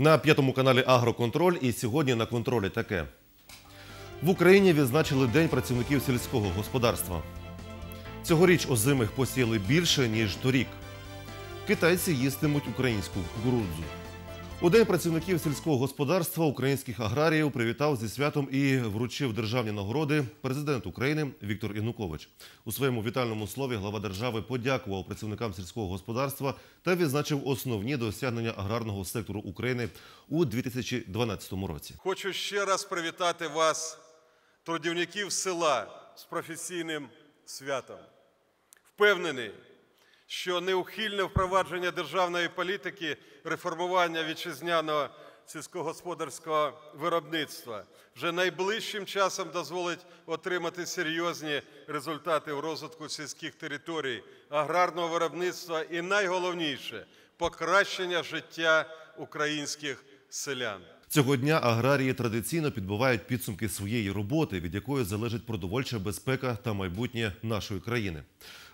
На п'ятому каналі Агроконтроль і сьогодні на контролі таке. В Україні відзначили День працівників сільського господарства. Цьогоріч озимих посіяли більше, ніж торік. Китайці їстимуть українську кукурудзу. У День працівників сільського господарства українських аграріїв привітав зі святом і вручив державні нагороди президент України Віктор Янукович. У своєму вітальному слові глава держави подякував працівникам сільського господарства та відзначив основні досягнення аграрного сектору України у 2012 році. Хочу ще раз привітати вас, трудівників села, з професійним святом. Впевнений, що неухильне впровадження державної політики реформування вітчизняного сільськогосподарського виробництва вже найближчим часом дозволить отримати серйозні результати в розвитку сільських територій, аграрного виробництва і найголовніше покращення життя українських селян. Цього дня аграрії традиційно підбивають підсумки своєї роботи, від якої залежить продовольча безпека та майбутнє нашої країни.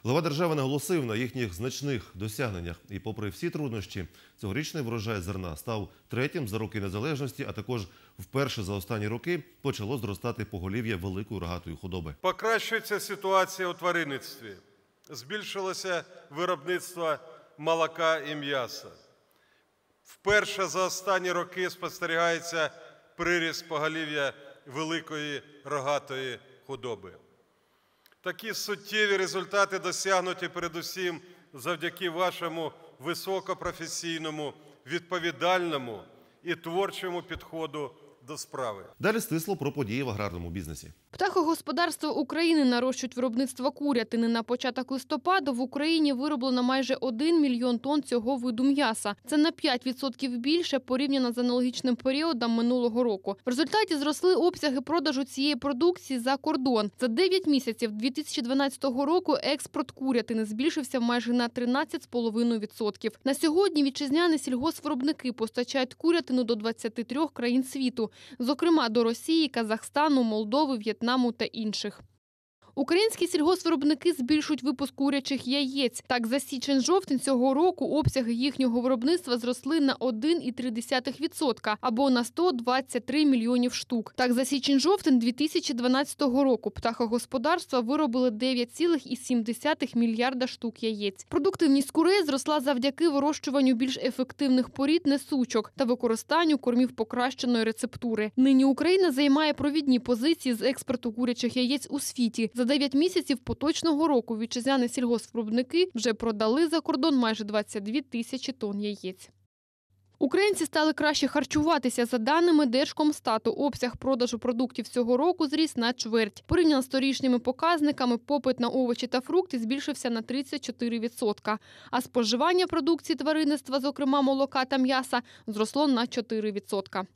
Глава держави наголосив на їхніх значних досягненнях. І, попри всі труднощі, цьогорічний врожай зерна став третім за роки незалежності, а також вперше за останні роки почало зростати поголів'я великої рогатої худоби. Покращується ситуація у тваринництві, збільшилося виробництво молока і м'яса. Вперше за останні роки спостерігається приріст поголів'я великої рогатої худоби. Такі суттєві результати досягнуті передусім завдяки вашому високопрофесійному, відповідальному і творчому підходу до справи. Далі стисло про події в аграрному бізнесі. Птахогосподарства України нарощують виробництво курятини. На початок листопада в Україні вироблено майже 1 мільйон тонн цього виду м'яса. Це на 5% більше порівняно з аналогічним періодом минулого року. В результаті зросли обсяги продажу цієї продукції за кордон. За 9 місяців 2012 року експорт курятини збільшився майже на 13,5%. На сьогодні вітчизняні сільгоспвиробники постачають курятину до 23 країн світу, зокрема до Росії, Казахстану, Молдови, В'єтнаму та інших. Українські сільгоспвиробники збільшують випуск курячих яєць. Так, за січень-жовтень цього року обсяги їхнього виробництва зросли на 1,3% або на 123 мільйонів штук. Так, за січень-жовтень 2012 року птахогосподарства виробили 9,7 мільярда штук яєць. Продуктивність курей зросла завдяки вирощуванню більш ефективних порід несучок та використанню кормів покращеної рецептури. Нині Україна займає провідні позиції з експорту курячих яєць у світі. За 9 місяців поточного року вітчизняні сільгоспвиробники вже продали за кордон майже 22 тисячі тонн яєць. Українці стали краще харчуватися. За даними Держкомстату, обсяг продажу продуктів цього року зріс на чверть. Порівняно з торічними показниками, попит на овочі та фрукти збільшився на 34%, а споживання продукції тваринництва, зокрема молока та м'яса, зросло на 4%.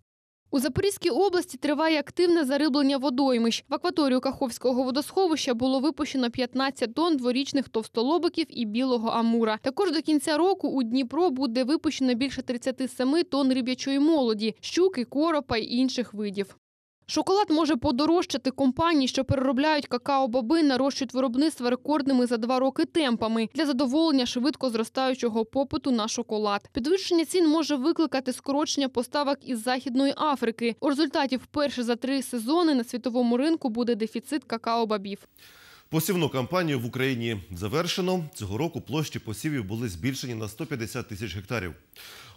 У Запорізькій області триває активне зариблення водоймищ. В акваторію Каховського водосховища було випущено 15 тонн дворічних товстолобиків і білого амура. Також до кінця року у Дніпро буде випущено більше 37 тонн риб'ячої молоді, щуки, коропа й інших видів. Шоколад може подорожчати. Компанії, що переробляють какао-баби, нарощують виробництво рекордними за два роки темпами для задоволення швидко зростаючого попиту на шоколад. Підвищення цін може викликати скорочення поставок із Західної Африки. У результаті вперше за три сезони на світовому ринку буде дефіцит какао-бобів. Посівну кампанію в Україні завершено. Цього року площі посівів були збільшені на 150 тисяч гектарів.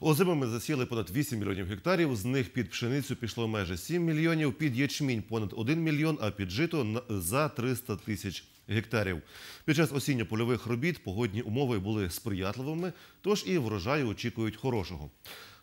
Озимими засіяли понад 8 мільйонів гектарів. З них під пшеницю пішло майже 7 мільйонів, під ячмінь понад 1 мільйон, а під жито за 300 тисяч гектарів. Під час осінньо-польових робіт погодні умови були сприятливими, тож і врожаю очікують хорошого.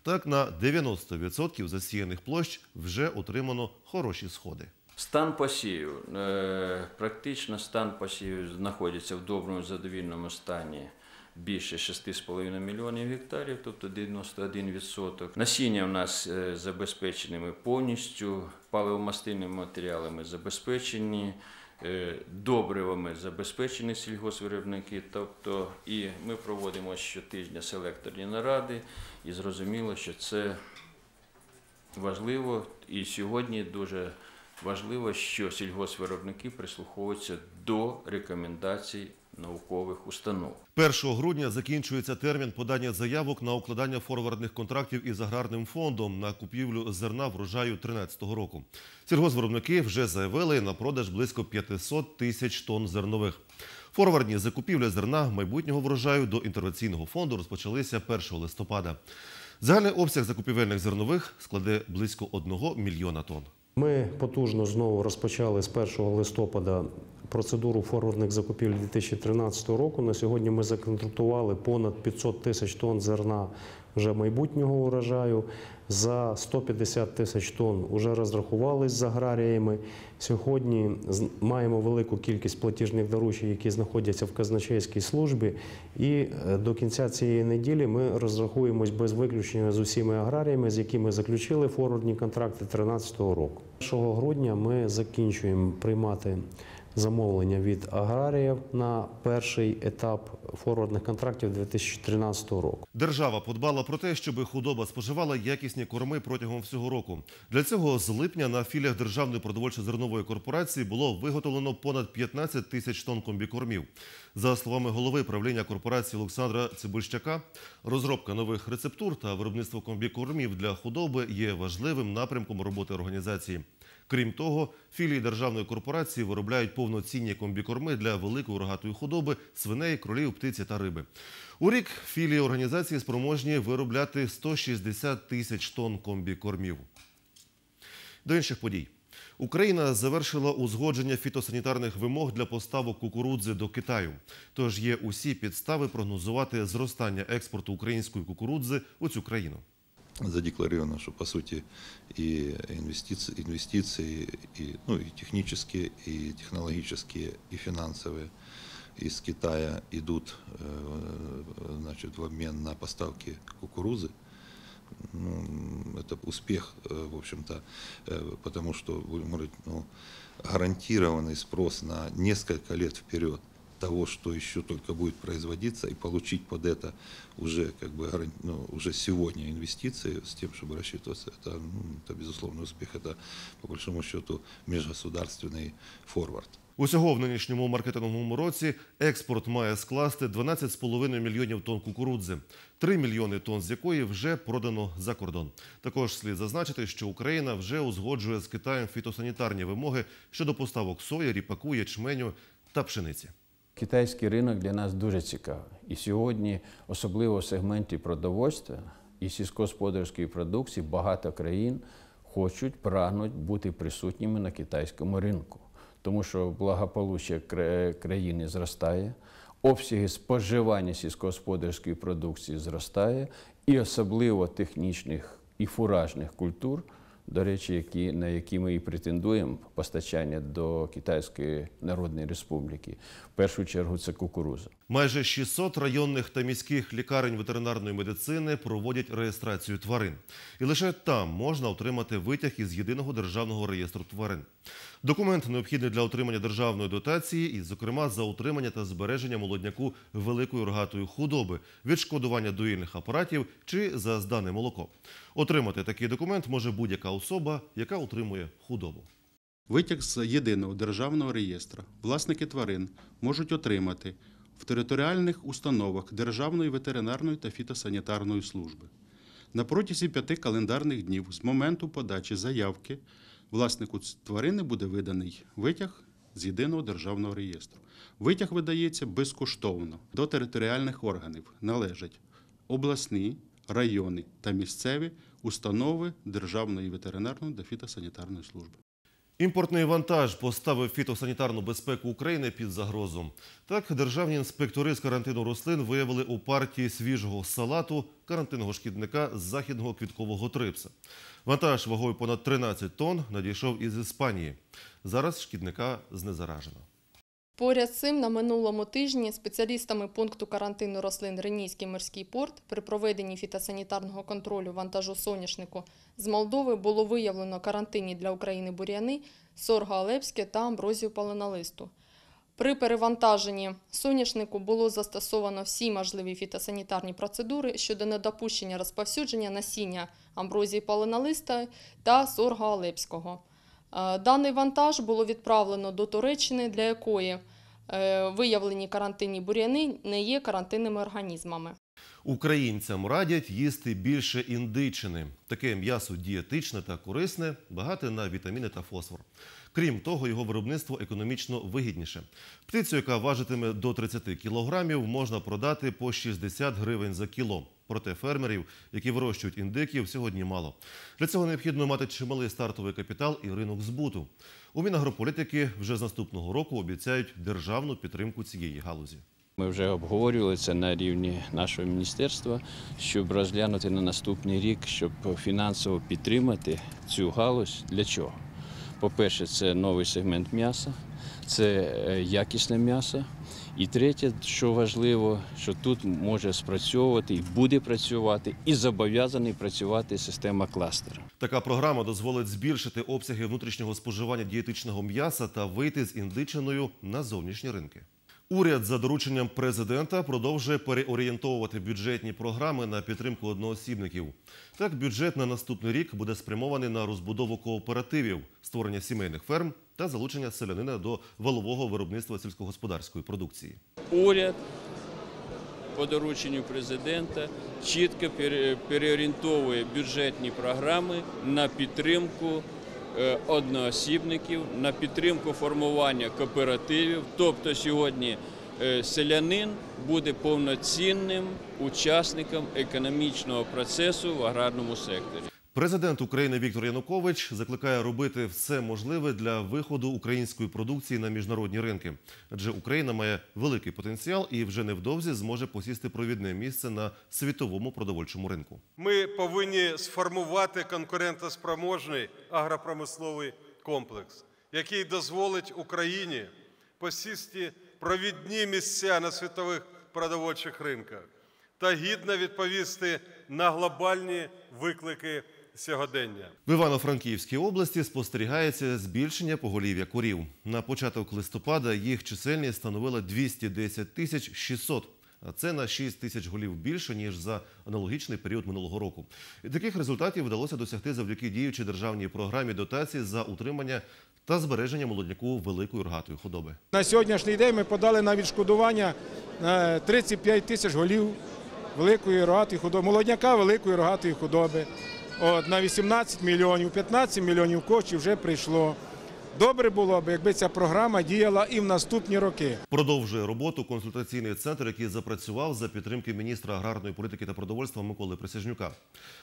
Так, на 90% засіяних площ вже отримано хороші сходи. Стан посівів. Е, Практично стан посівів знаходиться в доброму задовільному стані більше 6,5 мільйонів гектарів, тобто 91%. Насіння в нас е, забезпеченими повністю, паливомастильними матеріалами забезпечені, е, добривами забезпечені сільгоспвиробники. Тобто, і ми проводимо щотижня селекторні наради, і зрозуміло, що це важливо і сьогодні дуже важливо, що сільгоспвиробники прислуховуються до рекомендацій наукових установ. 1 грудня закінчується термін подання заявок на укладання форвардних контрактів із аграрним фондом на купівлю зерна врожаю 2013 року. Сільгоспвиробники вже заявили на продаж близько 500 тисяч тонн зернових. Форвардні закупівлі зерна майбутнього врожаю до інтервенційного фонду розпочалися 1 листопада. Загальний обсяг закупівельних зернових складе близько 1 мільйона тонн. Ми потужно знову розпочали з 1 листопада процедуру форвардних закупівель 2013 року. На сьогодні ми законтрактували понад 500 тисяч тонн зерна вже майбутнього урожаю. За 150 тисяч тонн вже розрахувались з аграріями. Сьогодні маємо велику кількість платіжних доручень, які знаходяться в казначейській службі. І е, до кінця цієї неділі ми розрахуємось без виключення з усіма аграріями, з якими заключили форвардні контракти 2013 року. 1 грудня ми закінчуємо приймати замовлення від аграріїв на перший етап форвардних контрактів 2013 року. Держава подбала про те, щоб худоба споживала якісні корми протягом всього року. Для цього з липня на філіях Державної продовольчо-зернової корпорації було виготовлено понад 15 тисяч тонн комбікормів. За словами голови правління корпорації Олександра Цибульщака, розробка нових рецептур та виробництво комбікормів для худоби є важливим напрямком роботи організації. Крім того, філії державної корпорації виробляють повноцінні комбікорми для великої рогатої худоби, свиней, кролів, птиці та риби. У рік філії організації спроможні виробляти 160 тисяч тонн комбікормів. До інших подій. Україна завершила узгодження фітосанітарних вимог для поставок кукурудзи до Китаю. Тож є усі підстави прогнозувати зростання експорту української кукурудзи у цю країну. Задекларировано, что по сути и инвестиции, инвестиции и, ну, и технические, и технологические, и финансовые из Китая идут э, значит, в обмен на поставки кукурузы. Ну, это успех, э, в общем-то, э, потому что, будем говорить, ну, гарантированный спрос на несколько лет вперед того, что еще только будет производиться, и получить под это уже, как бы, гаран- ну, уже сегодня инвестиции с тем, чтобы рассчитываться, это, ну, это безусловно успех, это по большому счету межгосударственный форвард. Усього в нинішньому маркетинговому році експорт має скласти 12,5 мільйонів тонн кукурудзи, 3 мільйони тонн з якої вже продано за кордон. Також слід зазначити, що Україна вже узгоджує з Китаєм фітосанітарні вимоги щодо поставок сої, ріпаку, ячменю та пшениці. Китайський ринок для нас дуже цікавий. І сьогодні, особливо в сегменті продовольства і сільськогосподарської продукції, багато країн хочуть, прагнуть бути присутніми на китайському ринку, тому що благополуччя країни зростає, обсяги споживання сільськогосподарської продукції зростає, і особливо технічних і фуражних культур до речі, які, на які ми і претендуємо постачання до Китайської Народної Республіки. В першу чергу це кукуруза. Майже 600 районних та міських лікарень ветеринарної медицини проводять реєстрацію тварин. І лише там можна отримати витяг із єдиного державного реєстру тварин. Документ необхідний для отримання державної дотації, і, зокрема, за утримання та збереження молодняку великої рогатої худоби, відшкодування доїльних апаратів чи за здане молоко. Отримати такий документ може будь-яка особа, яка утримує худобу. Витяг з єдиного державного реєстра власники тварин можуть отримати в територіальних установах Державної ветеринарної та фітосанітарної служби. На протязі п'яти календарних днів з моменту подачі заявки власнику тварини буде виданий витяг з єдиного державного реєстру. Витяг видається безкоштовно. До територіальних органів належать обласні, райони та місцеві установи Державної ветеринарної та фітосанітарної служби. Імпортний вантаж поставив фітосанітарну безпеку України під загрозу. Так, державні інспектори з карантину рослин виявили у партії свіжого салату карантинного шкідника з західного квіткового трипса. Вантаж вагою понад 13 тонн надійшов із Іспанії. Зараз шкідника знезаражено. Поряд з цим на минулому тижні спеціалістами пункту карантину рослин Ренійський морський порт при проведенні фітосанітарного контролю вантажу соняшнику з Молдови було виявлено карантинні для України бур'яни, сорго алепське та амброзію паленолисту. При перевантаженні соняшнику було застосовано всі можливі фітосанітарні процедури щодо недопущення розповсюдження насіння амброзії паленолиста та сорго алепського. Е, Даний вантаж було відправлено до Туреччини, для якої е, виявлені карантинні бур'яни не є карантинними організмами. Українцям радять їсти більше індичини. Таке м'ясо дієтичне та корисне, багате на вітаміни та фосфор. Крім того, його виробництво економічно вигідніше. Птицю, яка важитиме до 30 кілограмів, можна продати по 60 гривень за кіло. Проте фермерів, які вирощують індиків, сьогодні мало. Для цього необхідно мати чималий стартовий капітал і ринок збуту. У Мінагрополітики вже з наступного року обіцяють державну підтримку цієї галузі. Ми вже обговорювали це на рівні нашого міністерства, щоб розглянути на наступний рік, щоб фінансово підтримати цю галузь. Для чого? По-перше, це новий сегмент м'яса, це е, якісне м'ясо. І третє, що важливо, що тут може спрацьовувати і буде працювати, і зобов'язаний працювати система кластера. Така програма дозволить збільшити обсяги внутрішнього споживання дієтичного м'яса та вийти з індичиною на зовнішні ринки. Уряд за дорученням президента продовжує переорієнтовувати бюджетні програми на підтримку одноосібників. Так, бюджет на наступний рік буде спрямований на розбудову кооперативів, створення сімейних ферм та залучення селянина до валового виробництва сільськогосподарської продукції. Уряд по дорученню президента чітко пере- переорієнтовує бюджетні програми на підтримку одноосібників, на підтримку формування кооперативів. Тобто сьогодні е, селянин буде повноцінним учасником економічного процесу в аграрному секторі. Президент України Віктор Янукович закликає робити все можливе для виходу української продукції на міжнародні ринки, адже Україна має великий потенціал і вже невдовзі зможе посісти провідне місце на світовому продовольчому ринку. Ми повинні сформувати конкурентоспроможний агропромисловий комплекс, який дозволить Україні посісти провідні місця на світових продовольчих ринках та гідно відповісти на глобальні виклики сьогодення. В Івано-Франківській області спостерігається збільшення поголів'я корів. На початок листопада їх чисельність становила 210 тисяч 600. А це на 6 тисяч голів більше ніж за аналогічний період минулого року. І таких результатів вдалося досягти завдяки діючій державній програмі дотацій за утримання та збереження молодняку великої рогатої худоби. На сьогоднішній день ми подали на відшкодування е, 35 тисяч голів великої рогатої худоби, молодняка великої рогатої худоби. От, на 18 мільйонів, 15 мільйонів коштів вже прийшло. Добре було б, якби ця програма діяла і в наступні роки. Продовжує роботу консультаційний центр, який запрацював за підтримки міністра аграрної політики та продовольства Миколи Присяжнюка.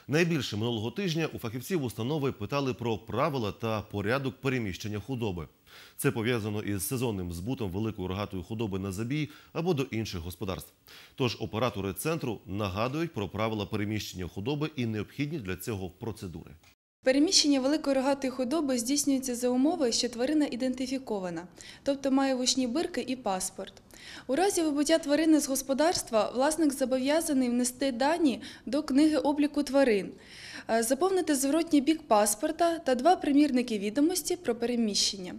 Найбільше минулого тижня у фахівців установи питали про правила та порядок переміщення худоби. Це пов'язано із сезонним збутом великої рогатої худоби на забій або до інших господарств. Тож оператори центру нагадують про правила переміщення худоби і необхідні для цього процедури. Переміщення великої рогатої худоби здійснюється за умови, що тварина ідентифікована, тобто має вушні бирки і паспорт. У разі вибуття тварини з господарства власник зобов'язаний внести дані до книги обліку тварин, е, заповнити зворотній бік паспорта та два примірники відомості про переміщення.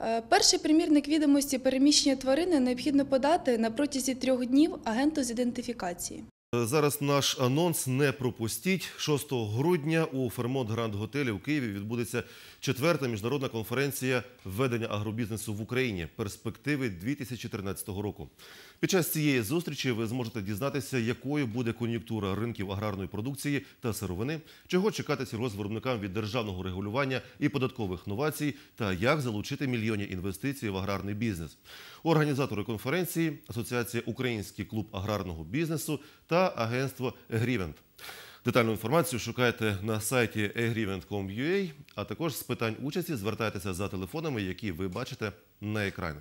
Е, Перший примірник відомості переміщення тварини необхідно подати на протязі трьох днів агенту з ідентифікації. Зараз наш анонс не пропустіть. 6 грудня у Фермонт Гранд Готелі у Києві відбудеться четверта міжнародна конференція введення агробізнесу в Україні. Перспективи 2014 року. Під час цієї зустрічі ви зможете дізнатися, якою буде кон'юнктура ринків аграрної продукції та сировини, чого чекати сільгоспвиробникам від державного регулювання і податкових новацій, та як залучити мільйонні інвестицій в аграрний бізнес. Організатори конференції Асоціація Український клуб аграрного бізнесу та агентство Грівент. Детальну інформацію шукайте на сайті agrivent.com.ua, а також з питань участі звертайтеся за телефонами, які ви бачите на екрані.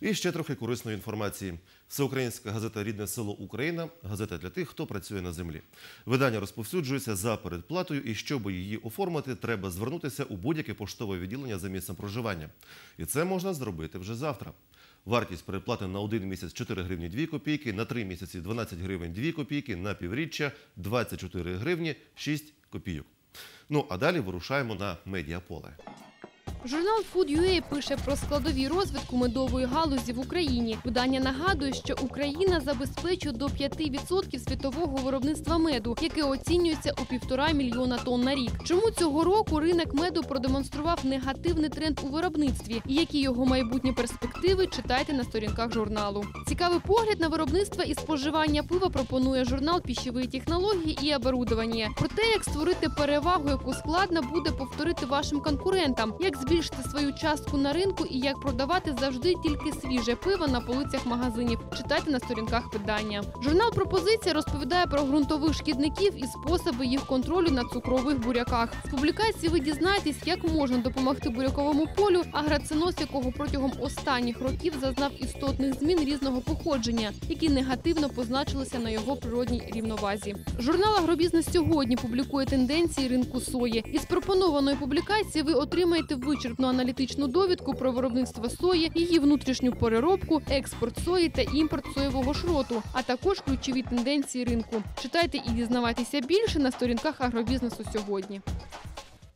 І ще трохи корисної інформації. Всеукраїнська газета Рідне село Україна газета для тих, хто працює на землі. Видання розповсюджується за передплатою, і щоб її оформити, треба звернутися у будь-яке поштове відділення за місцем проживання. І це можна зробити вже завтра. Вартість передплати на один місяць 4 гривні 2 копійки, на 3 місяці 12 гривень 2 копійки, на півріччя 24 гривні 6 копійок. Ну а далі вирушаємо на медіаполе. Журнал Food.ua пише про складові розвитку медової галузі в Україні. Видання нагадує, що Україна забезпечує до 5% світового виробництва меду, яке оцінюється у півтора мільйона тонн на рік. Чому цього року ринок меду продемонстрував негативний тренд у виробництві? І які його майбутні перспективи читайте на сторінках журналу. Цікавий погляд на виробництво і споживання пива пропонує журнал пищеві технології і оборудовання. Про те, як створити перевагу, яку складно буде повторити вашим конкурентам, як збільшити свою частку на ринку і як продавати завжди тільки свіже пиво на полицях магазинів. Читайте на сторінках видання. Журнал Пропозиція розповідає про ґрунтових шкідників і способи їх контролю на цукрових буряках. З публікації ви дізнаєтесь, як можна допомогти буряковому полю, аграценоз якого протягом останніх років зазнав істотних змін різного походження, які негативно позначилися на його природній рівновазі. Журнал Агробізнес сьогодні публікує тенденції ринку сої. Із пропонованої публікації ви отримаєте вичерпну аналітичну довідку про виробництво сої, її внутрішню переробку, експорт сої та імпорт соєвого шроту, а також ключові тенденції ринку. Читайте і дізнавайтеся більше на сторінках агробізнесу сьогодні.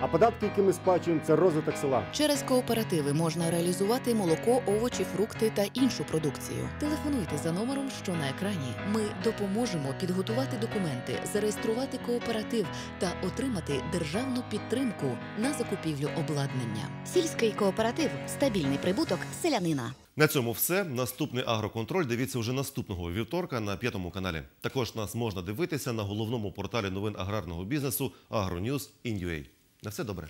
А податки, які ми сплачуємо, це розвиток села. Через кооперативи можна реалізувати молоко, овочі, фрукти та іншу продукцію. Телефонуйте за номером, що на екрані. Ми допоможемо підготувати документи, зареєструвати кооператив та отримати державну підтримку на закупівлю обладнання. Сільський кооператив стабільний прибуток селянина. На цьому все. Наступний агроконтроль дивіться вже наступного вівторка на п'ятому каналі. Також нас можна дивитися на головному порталі новин аграрного бізнесу AgroNews.in.ua. На все добре.